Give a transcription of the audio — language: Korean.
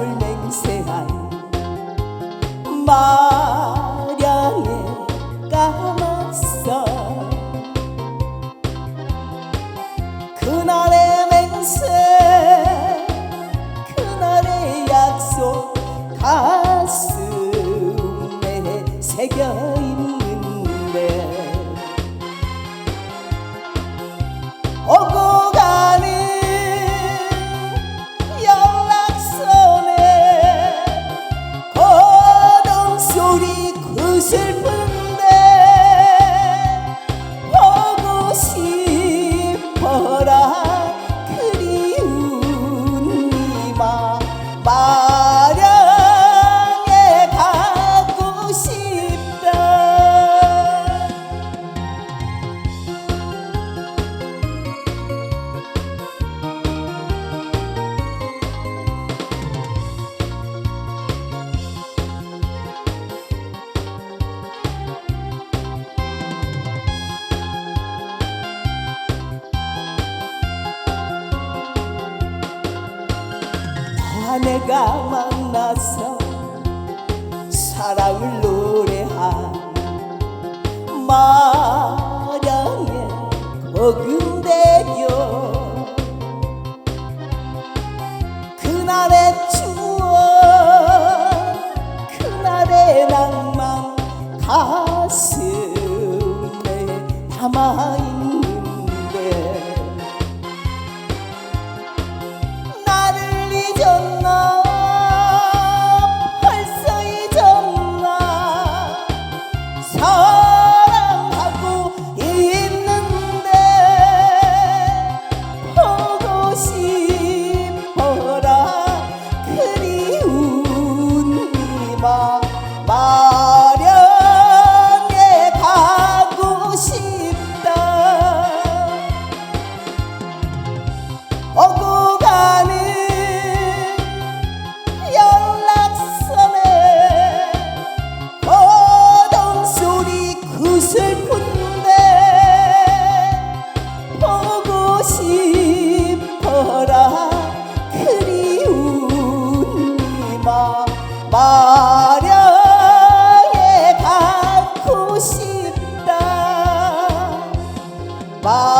마음을 맹세한 마량에 감았어. 그날의 맹세 그날의 약속 너와 내가 만나서 사랑을 노래한 마량의 거근대교 그날의 추억 그날의 낭만 가슴에 담아 마련 해 가고 싶다. 오고 가는 연락선에 모든 소리 그 슬픈데 보고 싶어라. 마려에 갖고 싶다. 마